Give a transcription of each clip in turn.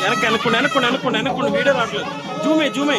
వెనక్కి వెనక్కుండా వెనక్కుండా వెనక్కుండా వెనక్కుండా వీడియో రావట్లేదు జూమే జూమే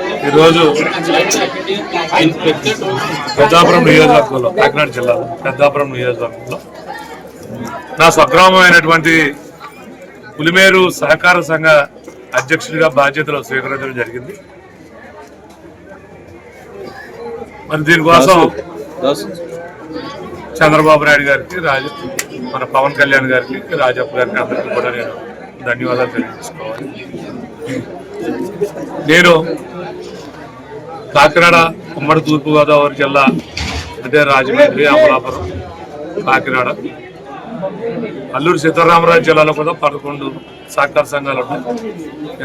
ఈరోజు పెద్దాపురం నియోజకవర్గంలో కాకినాడ జిల్లాలో పెద్దాపురం నియోజకవర్గంలో నా స్వగ్రామమైనటువంటి పులిమేరు సహకార సంఘ అధ్యక్షుడిగా బాధ్యతలు స్వీకరించడం జరిగింది. మరి దీనికోసం చంద్రబాబు నాయుడు గారికి రాజ మన పవన్ కళ్యాణ్ గారికి రాజప్ప గారికి అందరికీ కూడా నేను ధన్యవాదాలు తెలియజేసుకోవాలి. నేను కాకినాడ ఉమ్మడి తూర్పుగోదావరి జిల్లా అంటే రాజమండ్రి అమలాపురం కాకినాడ. అల్లూరు సీతారామరాజు జిల్లాలో కూడా పదకొండు సహకార సంఘాలు ఉన్నాయి.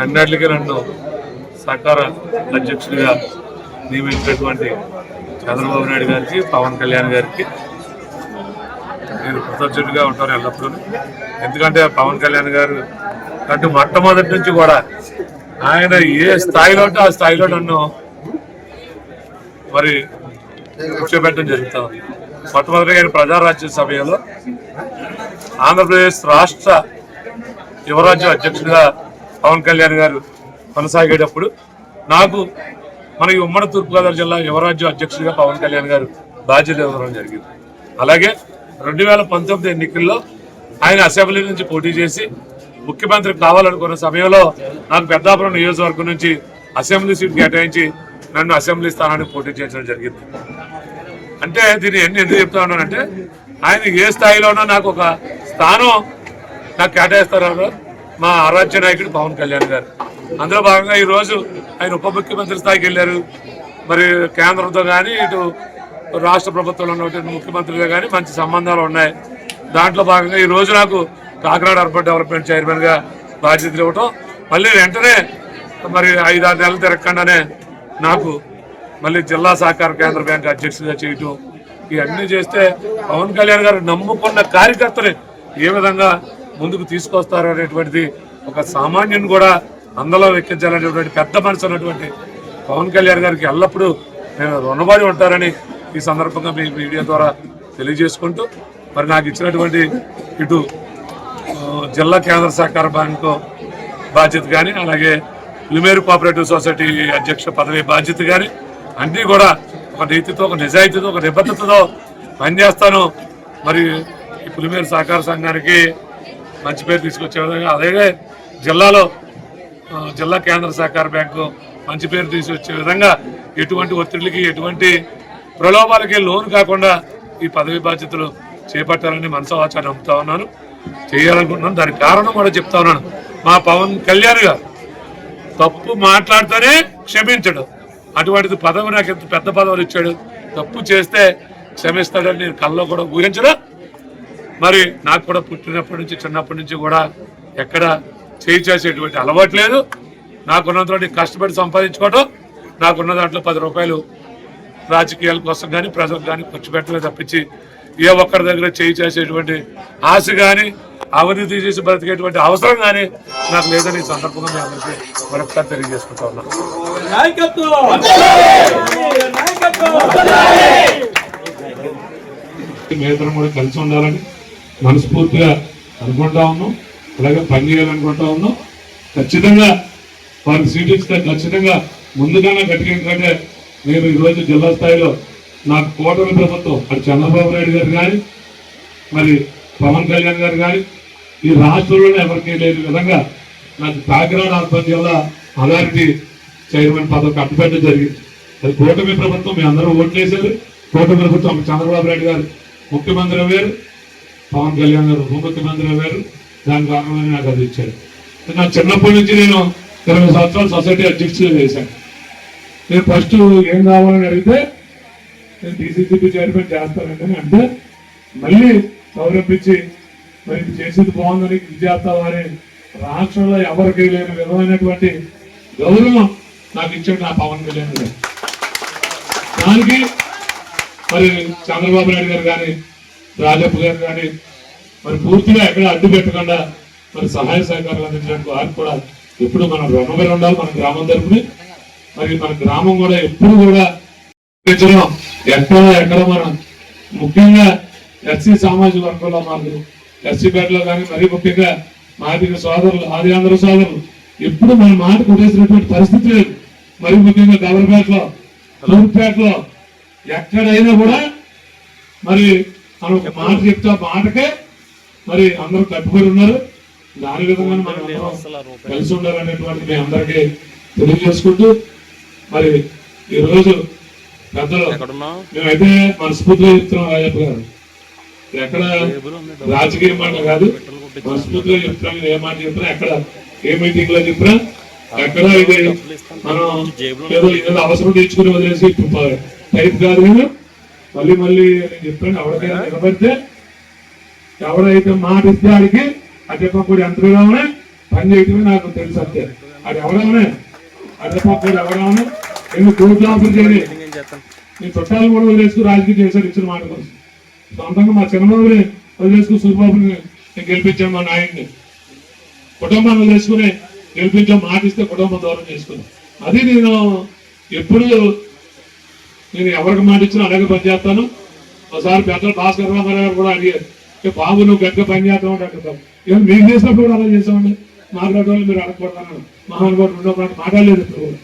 అన్నిటికీ నన్ను సహకార అధ్యక్షుడిగా నియమించినటువంటి చంద్రబాబు నాయుడు గారికి పవన్ కళ్యాణ్ గారికి నేను కృతజ్ఞుడిగా ఉంటాను ఎల్లప్పుడూ. ఎందుకంటే పవన్ కళ్యాణ్ గారు అంటే మొట్టమొదటి నుంచి కూడా ఆయన ఏ స్థాయిలో ఉంటే ఆ స్థాయిలో నన్ను మరి కూర్చోబెట్టడం జరుగుతా ఉంది. మొట్టమొదటిగా ఆయన ప్రజారాజ్య సభలో ఆంధ్రప్రదేశ్ రాష్ట్ర యువరాజ్యం అధ్యక్షుడిగా పవన్ కళ్యాణ్ గారు కొనసాగేటప్పుడు నాకు మన ఈ ఉమ్మడి తూర్పుగోదావరి జిల్లా యువరాజ్యం అధ్యక్షుడిగా పవన్ కళ్యాణ్ గారు బాధ్యత ఇవ్వడం జరిగింది. అలాగే రెండు వేల పంతొమ్మిది ఎన్నికల్లో ఆయన అసెంబ్లీ నుంచి పోటీ చేసి ముఖ్యమంత్రి కావాలనుకున్న సమయంలో నాకు పెద్దాపురం నియోజకవర్గం నుంచి అసెంబ్లీ సీట్ కేటాయించి నన్ను అసెంబ్లీ స్థానానికి పోటీ చేయించడం జరిగింది. అంటే దీన్ని ఎన్ని ఎందుకు చెప్తా ఉన్నానంటే ఆయన ఏ స్థాయిలోనో నాకు ఒక స్థానం నాకు కేటాయిస్తారో మా ఆరాధ్య నాయకుడు పవన్ కళ్యాణ్ గారు. అందులో భాగంగా ఈరోజు ఆయన ఉప ముఖ్యమంత్రి స్థాయికి వెళ్ళారు. మరి కేంద్రంతో కానీ ఇటు రాష్ట్ర ప్రభుత్వంలో ఉన్నటువంటి ముఖ్యమంత్రితో కానీ మంచి సంబంధాలు ఉన్నాయి. దాంట్లో భాగంగా ఈరోజు నాకు కాకినాడ అర్బన్ డెవలప్మెంట్ చైర్మన్గా బాధ్యతలు ఇవ్వటం. మళ్ళీ వెంటనే మరి ఐదారు నెలలు తిరగకుండానే నాకు మళ్ళీ జిల్లా సహకార కేంద్ర బ్యాంక్ అధ్యక్షుడిగా చేయటం ఇవన్నీ చేస్తే పవన్ కళ్యాణ్ గారు నమ్ముకున్న కార్యకర్తని ఏ విధంగా ముందుకు తీసుకొస్తారు అనేటువంటిది ఒక సామాన్యుని కూడా అందులో వెక్కించాలనేటువంటి పెద్ద మనసు ఉన్నటువంటి పవన్ కళ్యాణ్ గారికి ఎల్లప్పుడూ నేను రుణబడి ఉంటారని ఈ సందర్భంగా మీ మీడియా ద్వారా తెలియజేసుకుంటూ మరి నాకు ఇచ్చినటువంటి ఇటు జిల్లా కేంద్ర సహకార బ్యాంకు బాధ్యత కానీ అలాగే లిమేరు కోఆపరేటివ్ సొసైటీ అధ్యక్ష పదవి బాధ్యత కానీ అన్నీ కూడా ఒక నీతితో ఒక నిజాయితీతో ఒక నిబద్ధతతో పనిచేస్తాను. మరి ఈ పులిమేరు సహకార సంఘానికి మంచి పేరు తీసుకొచ్చే విధంగా అలాగే జిల్లాలో జిల్లా కేంద్ర సహకార బ్యాంకు మంచి పేరు తీసుకొచ్చే విధంగా ఎటువంటి ఒత్తిడికి ఎటువంటి ప్రలోభాలకి లోను కాకుండా ఈ పదవి బాధ్యతలు చేపట్టాలని మనసవాచా నమ్ముతా ఉన్నాను. చేయాలనుకుంటున్నాను. దానికి కారణం కూడా చెప్తా ఉన్నాను. మా పవన్ కళ్యాణ్ గారు తప్పు మాట్లాడితేనే క్షమించడు. అటువంటిది పదవి నాకు ఎంత పెద్ద పదవులు ఇచ్చాడు. తప్పు చేస్తే క్షమిస్తాడని నేను కల్లో కూడా ఊహించను. మరి నాకు కూడా పుట్టినప్పటి నుంచి చిన్నప్పటి నుంచి కూడా ఎక్కడ చేయి చేసేటువంటి అలవాటు లేదు. నాకున్నటువంటి కష్టపడి సంపాదించుకోవడం నాకున్న దాంట్లో పది రూపాయలు రాజకీయాల కోసం కానీ ప్రజలకు కానీ ఖర్చు పెట్టలే తప్పించి ఏ ఒక్కరి దగ్గర చేయి చేసేటువంటి ఆశ కానీ అవినీతి చేసి బ్రతికేటువంటి అవసరం కానీ నాకు లేదని ఈ సందర్భంగా మీ అందరికీ మరొకసారి తెలియజేసుకుంటా ఉన్నాను మేతరం కూడా కలిసి ఉండాలని మనస్ఫూర్తిగా అనుకుంటా ఉన్నాం. అలాగే పనిచేయాలనుకుంటా ఉన్నాం. ఖచ్చితంగా వారికి సీట్ ఇస్తే ఖచ్చితంగా ముందుగానే గట్టికంటే నేను ఈరోజు జిల్లా స్థాయిలో నాకు కూటమి ప్రభుత్వం మరి చంద్రబాబు నాయుడు గారు కానీ మరి పవన్ కళ్యాణ్ గారు కానీ ఈ రాష్ట్రంలోనే ఎవరికీ లేని విధంగా నాకు కాకినాడ అర్బన్ జిల్లా అథారిటీ చైర్మన్ పదవి కట్టబెట్టడం జరిగింది. అది కూటమి ప్రభుత్వం మీ అందరూ ఓట్లేశారు కూటమి ప్రభుత్వం చంద్రబాబు నాయుడు గారు ముఖ్యమంత్రి అయ్యారు. పవన్ కళ్యాణ్ గారు ఉప ముఖ్యమంత్రి అయ్యారు. దాని కారణంగా నాకు అది ఇచ్చారు. నా చిన్నప్పటి నుంచి నేను ఇరవై సంవత్సరాలు సొసైటీ అధ్యక్షులు చేశాను. నేను ఫస్ట్ ఏం కావాలని అడిగితే నేను డీసీసీపీ చైర్మన్ చేస్తానండి అంటే మళ్ళీ గౌరవించి మరి చేసేది బాగుందని విద్యార్థుల వారి రాష్ట్రంలో ఎవరికి లేని విధమైనటువంటి గౌరవం నాకు ఇచ్చాడు నా పవన్ కళ్యాణ్ గారు. దానికి మరి చంద్రబాబు నాయుడు గారు కానీ రాజప్ప గారు కానీ మరి పూర్తిగా ఎక్కడ అడ్డు పెట్టకుండా మరి సహాయ సహకారాలు అందించడానికి వారికి కూడా ఎప్పుడు మనం రుణపడి ఉండాలి మన గ్రామం తరపుని. మరి మన గ్రామం కూడా ఎప్పుడు కూడా ఎక్కడ ఎక్కడ మనం ముఖ్యంగా ఎస్సీ సామాజిక వర్గంలో మాకు ఎస్సీ పేటలో కానీ మరీ ముఖ్యంగా మాదిగ సోదరులు ఆది ఆంధ్ర సోదరులు ఎప్పుడు మన మాట కొట్టేసినటువంటి పరిస్థితి లేదు. మరి ముఖ్యంగా గవర్నపేటలో తూర్పుపేటలో ఎక్కడైనా కూడా మరి మనం ఒక మాట చెప్తే ఆ మాటకే మరి అందరూ కట్టుబడి ఉన్నారు. దాని విధంగా మనం కలిసి ఉండాలనేటువంటి మీ అందరికీ తెలియజేసుకుంటూ మరి ఈ రోజు పెద్దలు మేమైతే మనస్ఫూర్తిగా చెప్తున్నాం రాజప్ప గారు. ఎక్కడ రాజకీయ మాట కాదు మనస్ఫూర్తిగా చెప్తున్నాం ఏ మాట చెప్పినా ఎక్కడ ఏ మీటింగ్లో చెప్పినా ఎక్కడ ఇది మనం ఏదో ఏదో అవసరం తెచ్చుకుని వదిలేసి టైప్ కాదు నేను మళ్ళీ మళ్ళీ నేను చెప్తాను ఎవరికైనా నిలబడితే ఎవడైతే మాట ఇస్తే ఆడికి అడ్డపప్పుడు యంత్రంలోనే పని చేయటమే నాకు తెలుసు అంతే. అది ఎవడవనే? అడ్డపప్పుడు ఎవడవనే? ఎన్ని కోట్లు ఆఫర్ చేయలేదు నేను చుట్టాలు కూడా వదిలేసుకు రాజకీయం చేశారు ఇచ్చిన మాట కోసం. సొంతంగా మా చిన్నబాబుని వదిలేసుకుని సూరిబాబుని నేను గెలిపించాను మా నాయన్ని. కుటుంబాన్ని వదిలేసుకుని గెలిపించాం మాటిస్తే కుటుంబం దూరం చేసుకుని అది నేను ఎప్పుడు నేను ఎవరికి మాట ఇచ్చినా అలాగే పనిచేస్తాను ఒకసారి పెద్దలు భాస్కర్ రామారావు గారు కూడా అడిగారు బాబు నువ్వు గట్టిగా పని చేస్తావు అంటే అడుగుతాం ఏమో మేము చేసినప్పుడు కూడా అలా చేసామండి మాట్లాడేవాళ్ళు మీరు అడగకూడదు మహానుభావుడు ఉండవు మాట్లాడలేదు ఇప్పుడు కూడా.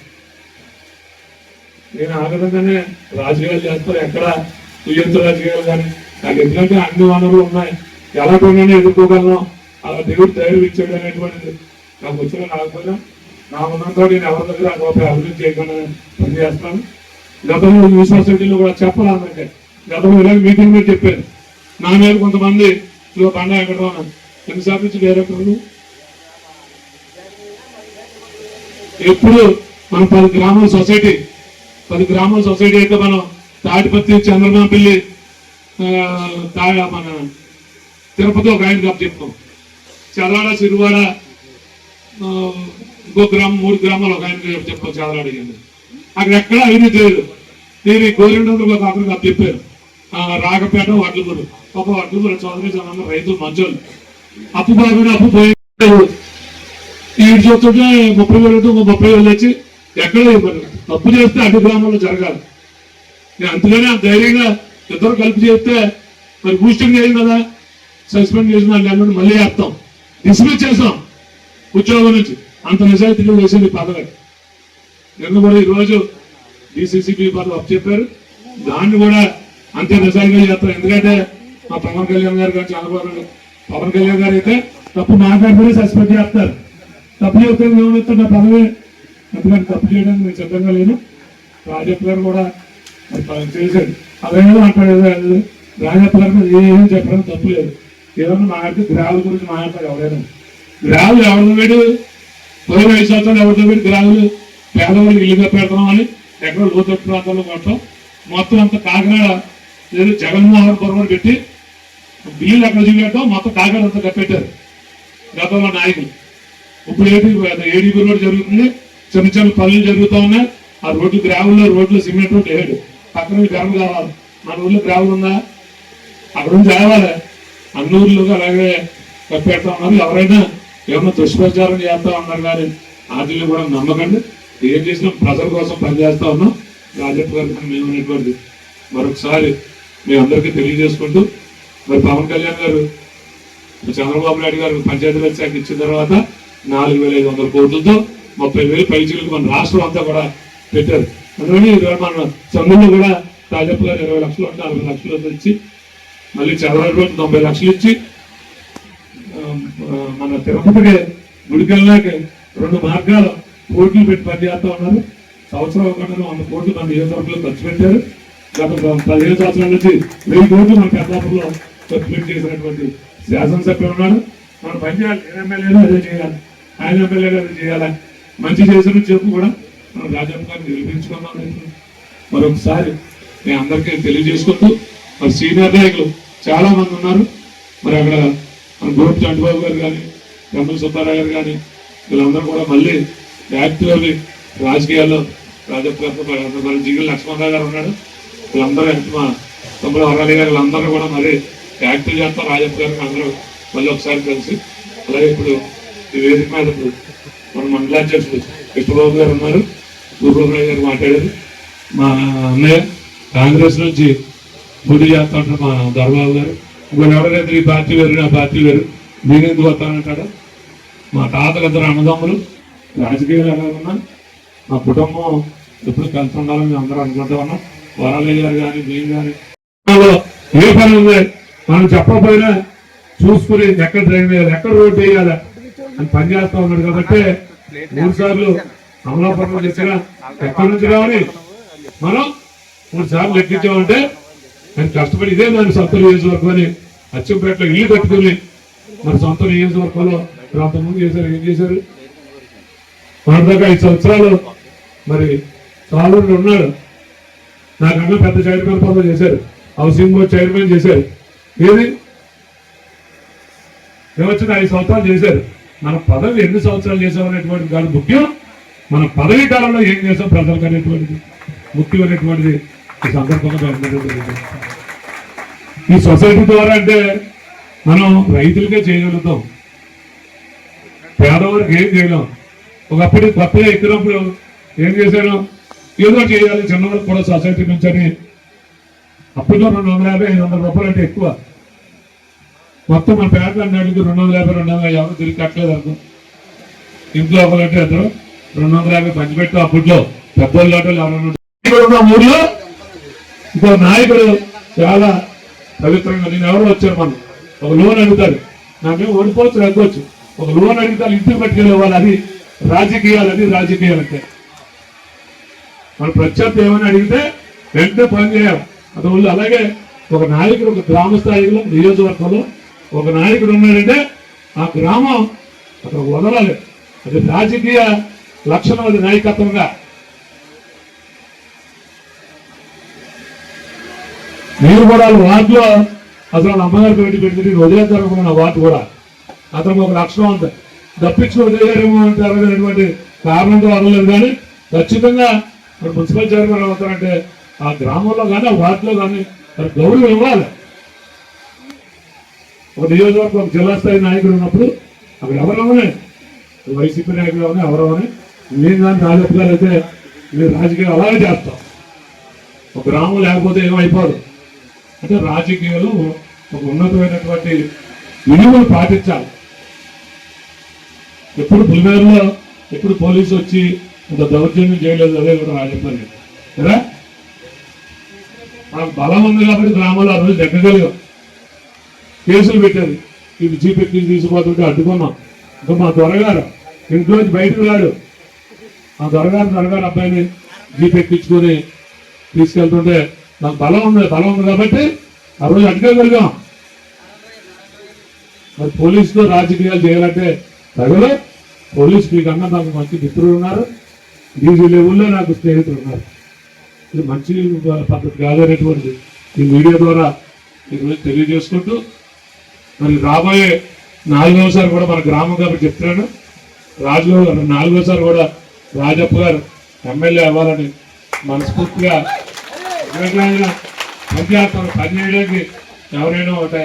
నేను ఆ విధంగానే రాజకీయాలు చేస్తాను ఎక్కడ ఉయ్యంత రాజకీయాలు కానీ నాకు ఎందుకంటే అన్ని వనరులు ఉన్నాయి. ఎలా ఎలాగైనా ఎదుర్కోగలను. అలా దేవుడు ధైర్యం ఇచ్చాడు అనేటువంటిది. నాకు వచ్చిన రాకపోయినా నా ఉన్నంత నేను ఎవరి దగ్గర రూపాయి అభివృద్ధి చేయకుండా పని చేస్తాను. గతంలో యూనివర్సిటీలో కూడా చెప్పాలంటే గతంలో ఇలాగ మీటింగ్ మీద చెప్పారు. నా మీద కొంతమంది ఇదిగో బండ ఎక్కడ ఉన్నాను ఎన్నిసార్లు నుంచి డైరెక్టర్లు? ఎప్పుడు మనం పది గ్రామాల సొసైటీ పది గ్రామాల సొసైటీ అయితే మనం తాటిపత్తి చంద్రబాబు పిల్లి మన తిరుపతి ఒక ఆయన కప్ చెప్తాం చదరాడ సిరివాడ ఇంకో గ్రామం మూడు గ్రామాలు ఒక ఆయన చెప్తాం చదరాడ అక్కడ ఎక్కడ అవినీతి లేదు నేను గోరిండంలో ఒక అతను కప్ చెప్పారు. ఆ, రాగపేట వడ్లగూరు ఒక వడ్లగూరు చౌదరి జనాన్న రైతులు మంచోళ్ళు. అప్పు బాగుండి అప్పు పోయి ఈడు చూస్తుంటే ముప్పై వేలు ఉంటే ఇంకో ముప్పై వేలు వచ్చి ఎక్కడ ఇవ్వరు. తప్పు చేస్తే అటు గ్రామంలో జరగాలి. నేను అందుకనే ధైర్యంగా ఇద్దరు కలిపి చేస్తే మరి బూస్టింగ్ చేయాలి కదా? సస్పెండ్ చేసిన వాళ్ళు మళ్ళీ వేస్తాం. డిస్మిస్ చేస్తాం ఉద్యోగం నుంచి. అంత నిజాయితీగా వేసింది పదవి నిన్న కూడా ఈరోజు రోజు డిసిసిబి వాళ్ళు అప్ చెప్పారు. దాన్ని కూడా అంతే నిజాయితీగా చేస్తాం. ఎందుకంటే మా పవన్ కళ్యాణ్ గారు కానీ చంద్రబాబు పవన్ కళ్యాణ్ గారు అయితే తప్పు మాట్లాడితే సస్పెండ్ చేస్తారు. తప్పు చెప్తే ఏమవుతుంది నా పదవి. ఎందుకంటే తప్పు చేయడానికి నేను సిద్ధంగా లేను రాజప్ప గారు కూడా చేశాడు. అవేమో అంటాడు రాజప్ప గారు ఏం చెప్పడం తప్పు లేదు. ఏదన్నా మాట్లాడితే గ్రావుల గురించి మాట్లాడతారు ఎవరైనా. గ్రాహాలు ఎవరు? వీడు పోయిన ఐదు సంవత్సరాలు ఎవరితో వీడు గ్రావులు పేదవాళ్ళకి ఇల్లుగా పెడతాం అని ఎక్కడో లోతట్టు ప్రాంతాల్లో కొట్టడం. మొత్తం అంత కాకినాడ ఏదో జగన్మోహన్ పురం పెట్టి బిల్లులు అక్కడ చూపెట్టడం మొత్తం కాకినాడ అంతా కప్పెట్టారు. గతంలో నాయకులు. ఇప్పుడు ఏపీ ఏడీపీ రోడ్ జరుగుతుంది. చిన్న చిన్న పనులు జరుగుతూ ఉన్నాయి. ఆ రోడ్లు గ్రావుల్లో రోడ్లు సిమెంట్ రోడ్లు వేయడు. పక్కన గ్రామం కావాలి. మన ఊర్లో గ్రావులు ఉందా? అక్కడ నుంచి రావాలి అన్ని ఊర్లు అలాగే పెడతా ఉన్నారు. ఎవరైనా ఏమన్నా దుష్ప్రచారం చేస్తా ఉన్నారు కానీ వాటిని కూడా నమ్మకండి. ఏం చేసినా ప్రజల కోసం పనిచేస్తా ఉన్నాం. రాజప్ప గారికి మేము అనేటువంటిది. మరొకసారి మీ అందరికీ తెలియజేసుకుంటూ మరి పవన్ కళ్యాణ్ గారు చంద్రబాబు నాయుడు గారు పంచాయతీరాజ్ శాఖ ఇచ్చిన తర్వాత నాలుగు వేల ఐదు వందల కోట్లతో ముప్పై వేలు పైచీలకు మన రాష్ట్రం అంతా కూడా పెట్టారు. అందుకని ఇరవై మన చంద్రులు కూడా రాజప్ప ఇరవై లక్షలు అంటే అరవై లక్షలు ఇచ్చి మళ్ళీ చంద్రబాబు గారు తొంభై లక్షలు ఇచ్చి మన తిరుపతికి గుడికెళ్ళాక రెండు మార్గాలు కోట్లు పెట్టి పనిచేస్తా ఉన్నారు. సంవత్సరం ఒకటి వంద కోట్లు మన నియోజకవర్గంలో ఖర్చు పెట్టారు. గత పదిహేను సంవత్సరాల నుంచి వెయ్యి కోట్లు మన పెద్దాపురంలో ఖర్చు పెట్టి చేసినటువంటి శాసనసభ్యులు ఉన్నాడు మనం పనిచేయాలి చేయాలి. ఏ అదే చేయాలి. ఆయన ఎమ్మెల్యేగా అదే చేయాలి. మంచి చేసిన చెప్పు కూడా మన రాజమ్మ గారిని నిరూపించుకున్నాను మరొకసారి నేను అందరికీ తెలియజేసుకుంటూ మరి సీనియర్ నాయకులు చాలా మంది ఉన్నారు. మరి అక్కడ మన గోపి చంద్రబాబు గారు కానీ ఎమ్మెల్యే సుబ్బారావు గారు కానీ వీళ్ళందరూ కూడా మళ్ళీ యాక్టివ్లీ రాజకీయాల్లో రాజప్ప గారితో మరి లక్ష్మణరావు గారు ఉన్నాడు. వీళ్ళందరూ మా తమ్ముడు వరాలి గారు వీళ్ళందరూ కూడా మరి యాక్టివ్ చేస్తాం రాజప్ప గారు అందరూ మళ్ళీ ఒకసారి కలిసి. అలాగే ఇప్పుడు ఈ వేదిక మీద మన మండలాధ్యక్షుడు కృష్ణబాబు గారు ఉన్నారు. సూర్యబాబు గారు మాట్లాడారు. మా అన్నయ్య కాంగ్రెస్ నుంచి పోటీ చేస్తా ఉంటారు మా దొరబాబు గారు. ఇంకొక ఎవరైతే ఈ పార్టీ వేరు నా పార్టీ వేరు. నేను ఎందుకు వస్తానంటాడు మా తాతలు ఇద్దరు అన్నదమ్ములు రాజకీయాలు ఎలా ఉన్నా మా కుటుంబం ఎప్పుడు కలిసి ఉండాలని మేము అందరూ అనుకుంటా ఉన్నాం. వరాలయ్య గారు కానీ మేము కానీ ఏ పని ఉంది? మనం చెప్పకపోయినా చూసుకుని ఎక్కడ డ్రైవ్ వేయాలి ఎక్కడ రోడ్ వేయాలి అని పని చేస్తా ఉన్నాడు. కాబట్టి మూడు సార్లు అమలాపురం దగ్గర ఎక్కడి నుంచి రావని మనం మూడు సార్లు లెక్కించామంటే నేను కష్టపడి ఇదే దాని సొంత నియోజకవర్గం అని అచ్చంపేటలో ఇల్లు కట్టుకుని మన సొంత నియోజకవర్గంలో మీరు చేశారు ఏం చేశారు? మన దాకా ఐదు సంవత్సరాలు మరి సాలూరులో ఉన్నాడు. నాకన్నా పెద్ద చైర్మన్ పదవి చేశారు. హౌసింగ్ బోర్డ్ చైర్మన్ చేశారు. ఏది? ఏమొచ్చిన ఐదు సంవత్సరాలు చేశారు. మన పదవి ఎన్ని సంవత్సరాలు చేసామనేటువంటి దాని ముఖ్యం మన పదవీ కాలంలో ఏం చేసాం? ప్రజలకు అనేటువంటిది ముఖ్యమైనటువంటిది ఈ సందర్భంగా ఈ సొసైటీ ద్వారా అంటే మనం రైతులకే చేయగలుగుతాం. పేదవారికి ఏం చేయలేం. ఒకప్పుడు కొత్తగా ఎక్కినప్పుడు ఏం చేశాను? ఏదో చేయాలి. చిన్నవాళ్ళకి కూడా సొసైటీ నుంచి అని అప్పట్లో రెండు వందల యాభై ఐదు వందల రూపాయలు అంటే ఎక్కువ. మొత్తం మన పేదలు అడిగి రెండు వందల యాభై రెండు వందల యాభై తిరిగి కట్టలేదు అనుకో. ఇంట్లో ఒకరంటే ఇద్దరు రెండు వందల యాభై పంచిపెట్టు అప్పట్లో. పెద్దోళ్ళు ఊర్లో ఇంకో నాయకుడు చాలా పవిత్రంగా నేను ఎవరు వచ్చారు మనం. ఒక లోన్ అడుగుతారు. నాకేం ఓడిపోవచ్చు తగ్గవచ్చు ఒక లోన్ అడుగుతారు ఇంటికి పట్టుకెళ్ళేవాళ్ళు అది రాజకీయాలు అది రాజకీయాలు అంటే. మన ప్రత్యర్థి ఏమైనా అడిగితే వెంటనే పని చేయాలి. అది అలాగే ఒక నాయకుడు ఒక గ్రామ స్థాయిలో నియోజకవర్గంలో ఒక నాయకుడు ఉన్నాడంటే ఆ గ్రామం అక్కడ వదలాలి. అది రాజకీయ లక్షణం నాయకత్వంగా మీరు కూడా వార్డులో అసలు వాళ్ళ అమ్మగారు పెట్టి పెట్టి నేను వదిలేద్దాం అనుకున్నాను వార్డు కూడా. అతను ఒక లక్షణం అంత. తప్పించుకు వదిలేరేమో అనేటువంటి కారణంతో అనలేదు కానీ ఖచ్చితంగా మరి మున్సిపల్ చైర్మన్ అవుతారంటే ఆ గ్రామంలో కానీ ఆ వార్డులో కానీ మరి గౌరవం ఇవ్వాలి. ఒక నియోజకవర్గం జిల్లా స్థాయి నాయకుడు ఉన్నప్పుడు అక్కడ ఎవరవనే వైసీపీ నాయకులు అవనే ఎవరవనే నేను కానీ రాజప్ప గారు అయితే మీరు రాజకీయాలు అలాగే చేస్తాం. ఒక గ్రామం లేకపోతే ఏమైపోదు అంటే రాజకీయాలు ఒక ఉన్నతమైనటువంటి విలువలు పాటించాలి. ఎప్పుడు పులిమేరులో ఎప్పుడు పోలీసు వచ్చి ఇంత దౌర్జన్యం చేయలేదు అదే కూడా రాజప్పని కదా? మనకు బలం ఉంది కాబట్టి గ్రామాల్లో ఆ రోజు దగ్గగలిగాం కేసులు పెట్టారు. ఇది జీపెక్కి తీసుకుపోతుంటే అడ్డుకున్నాం. ఇంకా మా దొరగారు ఇంట్లోంచి బయటకు రాడు. మా దొరగారు దొరగారు అబ్బాయిని జీప్ ఎక్కించుకొని తీసుకెళ్తుంటే నాకు బలం ఉంది బలం ఉంది కాబట్టి ఆ రోజు అడ్డుకోగలిగాం మరి పోలీసుతో రాజకీయాలు చేయాలంటే తగలు. పోలీసు మీకన్నా నాకు మంచి మిత్రులు ఉన్నారు. డీజీ లెవెల్లో నాకు స్నేహితులు ఉన్నారు. ఇది మంచి పద్ధతి కాదనేటువంటిది. ఈ మీడియా ద్వారా ఈరోజు తెలియజేసుకుంటూ మరి రాబోయే నాలుగవసారి కూడా మన గ్రామం కాబట్టి చెప్తున్నాను. రాజు నాలుగోసారి కూడా రాజప్ప గారు ఎమ్మెల్యే అవ్వాలని మనస్ఫూర్తిగా ఎవరికైనా పనిచేస్తాను పని ఎవరైనా ఒకటే